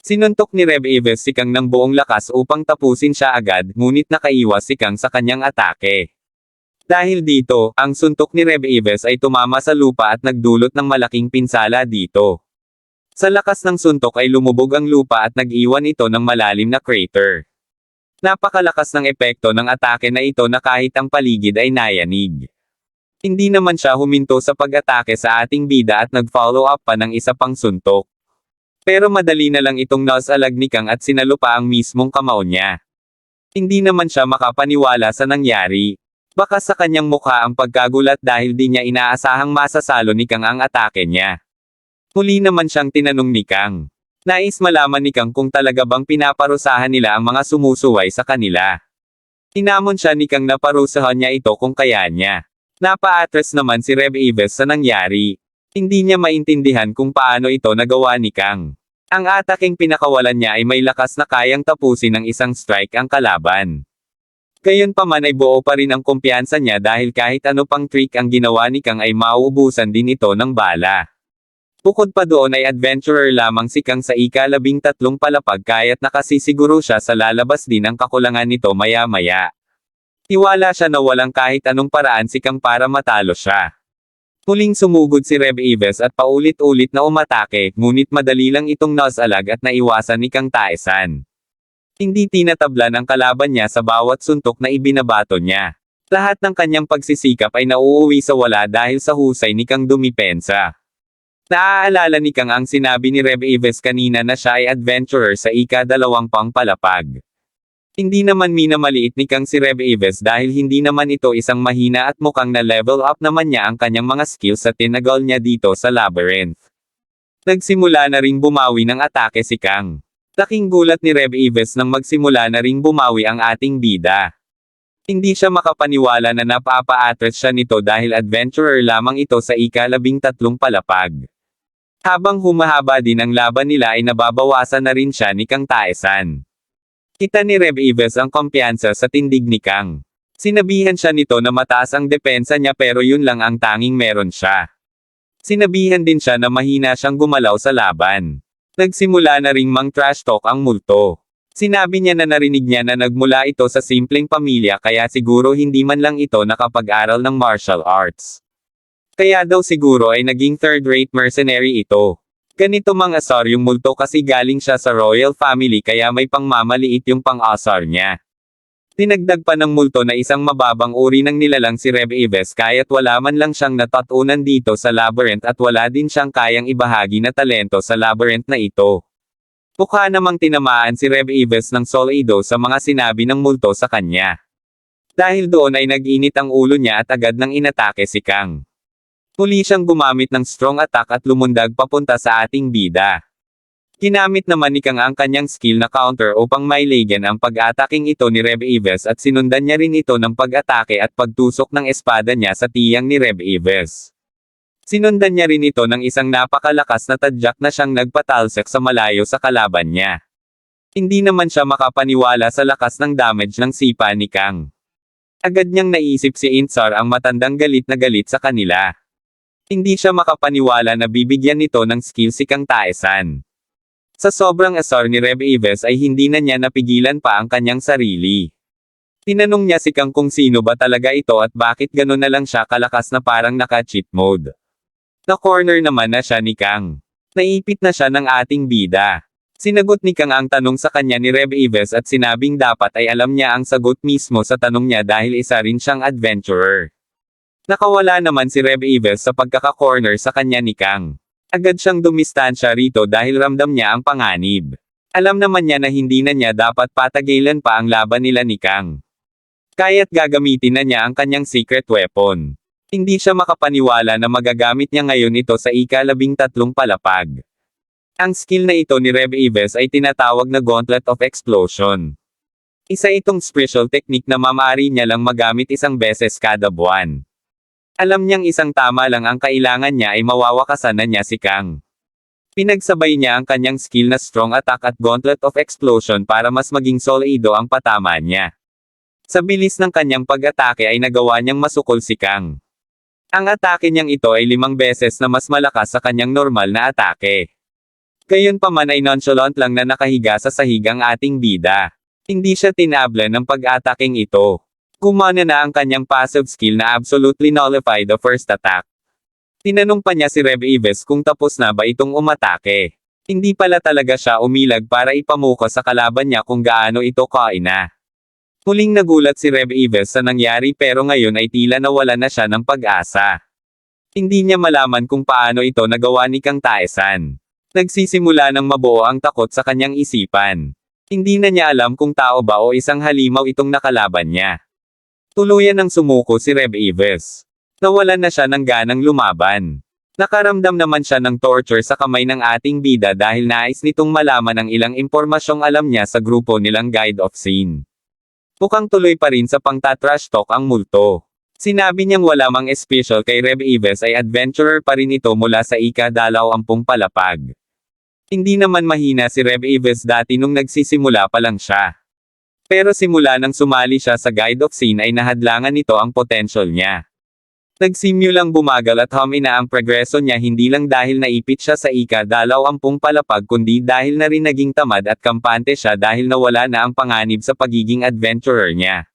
Sinuntok ni Rev Eves si Kang ng buong lakas upang tapusin siya agad, ngunit nakaiwas si Kang sa kanyang atake. Dahil dito, ang suntok ni Rev Eves ay tumama sa lupa at nagdulot ng malaking pinsala dito. Sa lakas ng suntok ay lumubog ang lupa at nag-iwan ito ng malalim na crater. Napakalakas ng epekto ng atake na ito na kahit ang paligid ay nayanig. Hindi naman siya huminto sa pag-atake sa ating bida at nag-follow up pa ng isa pang suntok. Pero madali na lang itong nasalag ni Kang at sinalupa ang mismong kamao niya. Hindi naman siya makapaniwala sa nangyari. Baka sa kanyang mukha ang pagkagulat dahil di niya inaasahang masasalo ni Kang ang atake niya. Muli naman siyang tinanong ni Kang. Nais malaman ni Kang kung talaga bang pinaparusahan nila ang mga sumusuway sa kanila. Tinamon siya ni Kang na parusahan niya ito kung kaya niya. Napa-atres naman si Rev Eves sa nangyari. Hindi niya maintindihan kung paano ito nagawa ni Kang. Ang ataking pinakawalan niya ay may lakas na kayang tapusin ng isang strike ang kalaban. Gayunpaman ay buo pa rin ang kumpiyansa niya dahil kahit ano pang trick ang ginawa ni Kang ay mauubusan din ito ng bala. Bukod pa doon ay adventurer lamang si Kang sa ika-labing tatlong palapag kaya't nakasisiguro siya sa lalabas din ang kakulangan nito maya-maya. Tiwala siya na walang kahit anong paraan si Kang para matalo siya. Muling sumugod si Rev Eves at paulit-ulit na umatake, ngunit madali lang itong nasalag at naiwasan ni Kang Taesan. Hindi tinatablan ang kalaban niya sa bawat suntok na ibinabato niya. Lahat ng kanyang pagsisikap ay nauuwi sa wala dahil sa husay ni Kang dumipensa. Naaalala ni Kang ang sinabi ni Rev Eves kanina na siya ay adventurer sa ika-dalawang pang palapag. Hindi naman minamaliit ni Kang si Rev Eves dahil hindi naman ito isang mahina at mukhang na level up naman niya ang kanyang mga skills sa tinagal niya dito sa labyrinth. Nagsimula na ring bumawi ng atake si Kang. Laking gulat ni Rev Eves nang magsimula na ring bumawi ang ating bida. Hindi siya makapaniwala na napapa-attract siya nito dahil adventurer lamang ito sa ika-labing tatlong palapag. Habang humahaba din ang laban nila ay nababawasan na rin siya ni Kang Taesan. Kita ni Rev Eves ang kumpiyansa sa tindig ni Kang. Sinabihan siya nito na mataas ang depensa niya pero yun lang ang tanging meron siya. Sinabihan din siya na mahina siyang gumalaw sa laban. Nagsimula na ring mang trash talk ang multo. Sinabi niya na narinig niya na nagmula ito sa simpleng pamilya kaya siguro hindi man lang ito nakapag-aral ng martial arts. Kaya daw siguro ay naging third-rate mercenary ito. Ganito mang asar yung multo kasi galing siya sa royal family kaya may pangmamaliit yung pang-asar niya. Tinagdag pa ng multo na isang mababang uri ng nilalang si Rev Eves kaya't wala man lang siyang natatunan dito sa labyrinth at wala din siyang kayang ibahagi na talento sa labyrinth na ito. Mukha namang tinamaan si Rev Eves ng Soul Edo sa mga sinabi ng multo sa kanya. Dahil doon ay nag-init ang ulo niya at agad nang inatake si Kang. Muli siyang gumamit ng strong attack at lumundag papunta sa ating bida. Ginamit naman ni Kang ang kanyang skill na counter upang mailagan ang pag-ataking ito ni Rev Eves at sinundan niya rin ito ng pag-atake at pagtusok ng espada niya sa tiyang ni Rev Eves. Sinundan niya rin ito ng isang napakalakas na tadyak na siyang nagpatalsek sa malayo sa kalaban niya. Hindi naman siya makapaniwala sa lakas ng damage ng sipa ni Kang. Agad niyang naisip si Intsar ang matandang galit na galit sa kanila. Hindi siya makapaniwala na bibigyan nito ng skill si Kang Taesan. Sa sobrang asar ni Rev Eves ay hindi na niya napigilan pa ang kanyang sarili. Tinanong niya si Kang kung sino ba talaga ito at bakit gano'n na lang siya kalakas na parang naka-cheat mode. Na-corner naman na siya ni Kang. Naipit na siya ng ating bida. Sinagot ni Kang ang tanong sa kanya ni Rev Eves at sinabing dapat ay alam niya ang sagot mismo sa tanong niya dahil isa rin siyang adventurer. Nakawala naman si Rev Eves sa pagkaka-corner sa kanya ni Kang. Agad siyang dumistansya rito dahil ramdam niya ang panganib. Alam naman niya na hindi na niya dapat patagilan pa ang laban nila ni Kang. Kaya't gagamitin na niya ang kanyang secret weapon. Hindi siya makapaniwala na magagamit niya ngayon ito sa ika-labing tatlong palapag. Ang skill na ito ni Rev Eves ay tinatawag na Gauntlet of Explosion. Isa itong special technique na mamari niya lang magamit isang beses kada buwan. Alam niyang isang tama lang ang kailangan niya ay mawawakasan na niya si Kang. Pinagsabay niya ang kanyang skill na Strong Attack at Gauntlet of Explosion para mas maging solido ang patama niya. Sa bilis ng kanyang pag-atake ay nagawa niyang masukol si Kang. Ang atake niyang ito ay limang beses na mas malakas sa kanyang normal na atake. Gayon pa man ay nonchalant lang na nakahiga sa sahig ang ating bida. Hindi siya tinabla ng pag-ataking ito. Gumana na ang kanyang passive skill na absolutely nullify the first attack. Tinanong pa niya si Rev Ives kung tapos na ba itong umatake. Hindi pala talaga siya umilag para ipamuko sa kalaban niya kung gaano ito kaina. Muling nagulat si Rev Ives sa nangyari pero ngayon ay tila nawala na siya ng pag-asa. Hindi niya malaman kung paano ito nagawa ni Kang Taesan. Nagsisimula ng mabuo ang takot sa kanyang isipan. Hindi na niya alam kung tao ba o isang halimaw itong nakalaban niya. Tuluyan ng sumuko si Rev Ives. Nawalan na siya ng ganang lumaban. Nakaramdam naman siya ng torture sa kamay ng ating bida dahil nais nitong malaman ang ilang impormasyong alam niya sa grupo nilang Guide of Scene. Mukhang tuloy pa rin sa pangtatrash talk ang multo. Sinabi niyang wala mang special kay Rev Ives ay adventurer pa rin ito mula sa ika-dalaw ampung palapag. Hindi naman mahina si Rev Ives dati nung nagsisimula pa lang siya. Pero simula nang sumali siya sa Guide of Scene ay nahadlangan nito ang potential niya. Nagsimyo lang bumagal at humina ang progreso niya hindi lang dahil naipit siya sa ika-dalaw ampung palapag kundi dahil na rin naging tamad at kampante siya dahil nawala na ang panganib sa pagiging adventurer niya.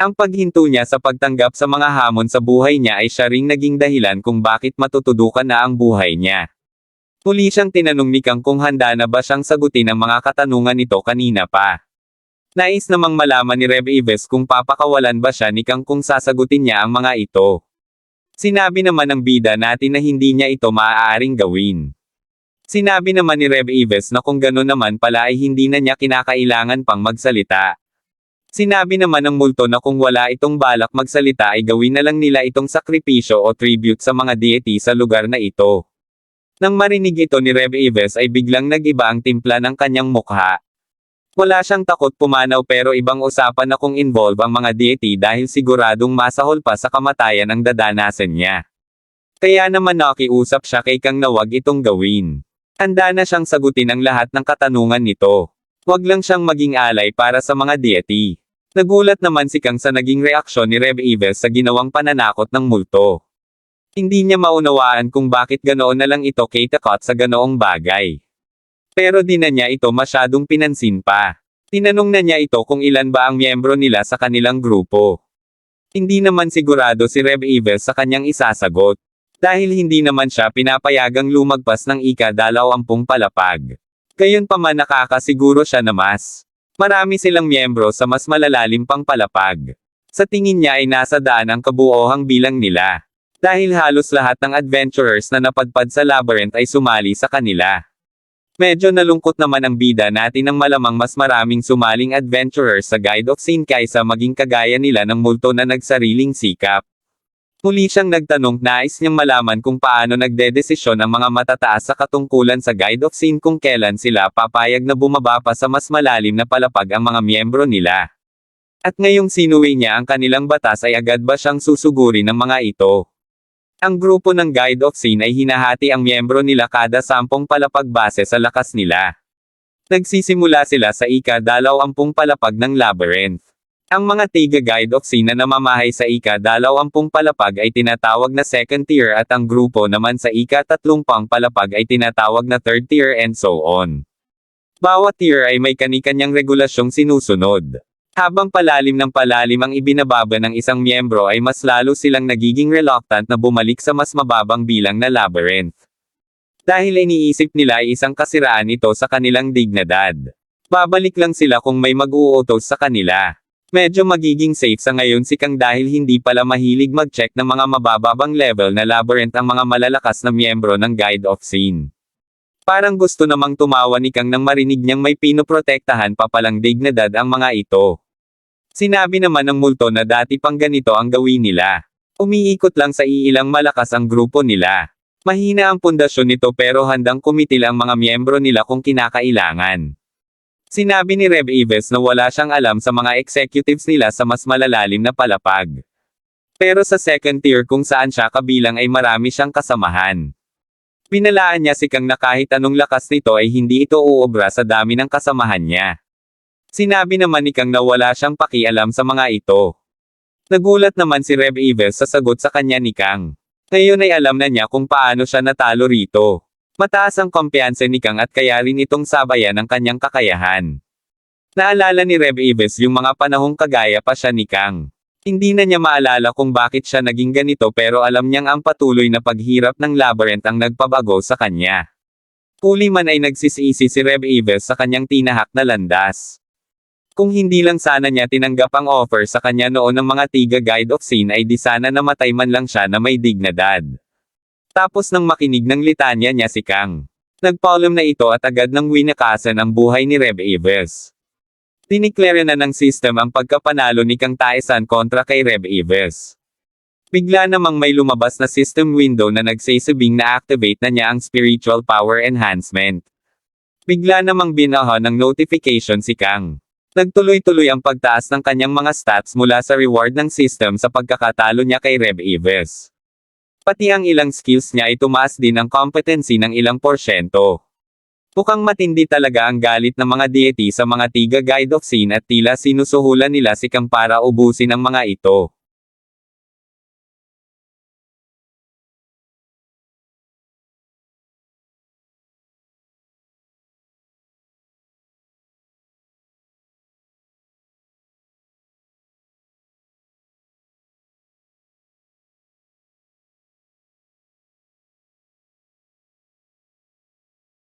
Ang paghinto niya sa pagtanggap sa mga hamon sa buhay niya ay siya ring naging dahilan kung bakit matutudukan na ang buhay niya. Muli siyang tinanong ni Kang kung handa na ba siyang sagutin ang mga katanungan nito kanina pa. Nais namang malaman ni Rev Ives kung papakawalan ba siya ni Kang kung sasagutin niya ang mga ito. Sinabi naman ng bida natin na hindi niya ito maaaring gawin. Sinabi naman ni Rev Ives na kung gano'n naman pala ay hindi na niya kinakailangan pang magsalita. Sinabi naman ng multo na kung wala itong balak magsalita ay gawin na lang nila itong sakripisyo o tribute sa mga deity sa lugar na ito. Nang marinig ito ni Rev Ives ay biglang nag-iba ang timpla ng kanyang mukha. Wala siyang takot pumanaw pero ibang usapan na kung involve ang mga deity dahil siguradong masahol pa sa kamatayan ang dadanasan niya. Kaya naman nakiusap siya kay Kang na wag itong gawin. Handa na siyang sagutin ang lahat ng katanungan nito. Huwag lang siyang maging alay para sa mga deity. Nagulat naman si Kang sa naging reaksyon ni Rev Ives sa ginawang pananakot ng multo. Hindi niya maunawaan kung bakit ganoon na lang ito kay Takot sa ganoong bagay. Pero di na niya ito masyadong pinansin pa. Tinanong na niya ito kung ilan ba ang miyembro nila sa kanilang grupo. Hindi naman sigurado si Rev Ives sa kanyang isasagot. Dahil hindi naman siya pinapayagang lumagpas ng ika-dalawampung palapag. Gayon pa man nakakasiguro siya na mas. Marami silang miyembro sa mas malalalim pang palapag. Sa tingin niya ay nasa daan ang kabuohang bilang nila. Dahil halos lahat ng adventurers na napadpad sa labyrinth ay sumali sa kanila. Medyo nalungkot naman ang bida natin ng malamang mas maraming sumaling adventurers sa Guide of Scene kaysa maging kagaya nila ng multo na nagsariling sikap. Muli siyang nagtanong nais niyang malaman kung paano nagdedesisyon ang mga matataas sa katungkulan sa Guide of Scene kung kailan sila papayag na bumaba pa sa mas malalim na palapag ang mga miyembro nila. At ngayong sinuwi niya ang kanilang batas ay agad ba siyang susuguri ng mga ito. Ang grupo ng Guide of Scene ay hinahati ang miyembro nila kada sampung palapag base sa lakas nila. Nagsisimula sila sa ika-dalawampung palapag ng labyrinth. Ang mga tiga Guide of Scene na namamahay sa ika-dalawampung palapag ay tinatawag na second tier at ang grupo naman sa ika-tatlumpang palapag ay tinatawag na third tier and so on. Bawat tier ay may kanikanyang regulasyong sinusunod. Habang palalim ng palalim ang ibinababa ng isang miyembro ay mas lalo silang nagiging reluctant na bumalik sa mas mababang bilang na labyrinth. Dahil iniisip nila ay isang kasiraan ito sa kanilang dignidad. Babalik lang sila kung may mag-uutos sa kanila. Medyo magiging safe sa ngayon si Kang dahil hindi pala mahilig mag-check ng mga mabababang level na labyrinth ang mga malalakas na miyembro ng Guide of Scene. Parang gusto namang tumawa ni Kang nang marinig niyang may pinoprotektahan pa palang dignidad ang mga ito. Sinabi naman ng multo na dati pang ganito ang gawin nila. Umiikot lang sa iilang malakas ang grupo nila. Mahina ang pundasyon nito pero handang kumitil ang mga miyembro nila kung kinakailangan. Sinabi ni Rev Ives na wala siyang alam sa mga executives nila sa mas malalalim na palapag. Pero sa second tier kung saan siya kabilang ay marami siyang kasamahan. Pinalaan niya si Kang na kahit anong lakas nito ay hindi ito uobra sa dami ng kasamahan niya. Sinabi naman ni Kang na wala siyang pakialam sa mga ito. Nagulat naman si Rev Ives sa sagot sa kanya ni Kang. Ngayon ay alam na niya kung paano siya natalo rito. Mataas ang kumpiyansa ni Kang at kaya rin itong sabayan ang kanyang kakayahan. Naalala ni Rev Ives yung mga panahong kagaya pa siya ni Kang. Hindi na niya maalala kung bakit siya naging ganito pero alam niyang ang patuloy na paghirap ng labyrinth ang nagpabago sa kanya. Huli man ay nagsisisi si Rev Ives sa kanyang tinahak na landas. Kung hindi lang sana niya tinanggap ang offer sa kanya noon ng mga tiga guide of sin ay di sana namatay man lang siya na may dignidad. Tapos nang makinig ng litanya niya si Kang. Nagpaulam na ito at agad nang winakasan ang buhay ni Rev Ives. Diniklara na ng system ang pagkapanalo ni Kang Taesan kontra kay Rev Ives. Bigla namang may lumabas na system window na nagsasabing na-activate na niya ang spiritual power enhancement. Bigla namang binaha ng notification si Kang. Nagtuloy-tuloy ang pagtaas ng kanyang mga stats mula sa reward ng system sa pagkakatalo niya kay Rev Ives. Pati ang ilang skills niya ay tumaas din ang competency ng ilang porsyento. Mukhang matindi talaga ang galit ng mga deity sa mga tiga guide of sin at tila sinusuhulan nila si Kang para ubusin ang mga ito.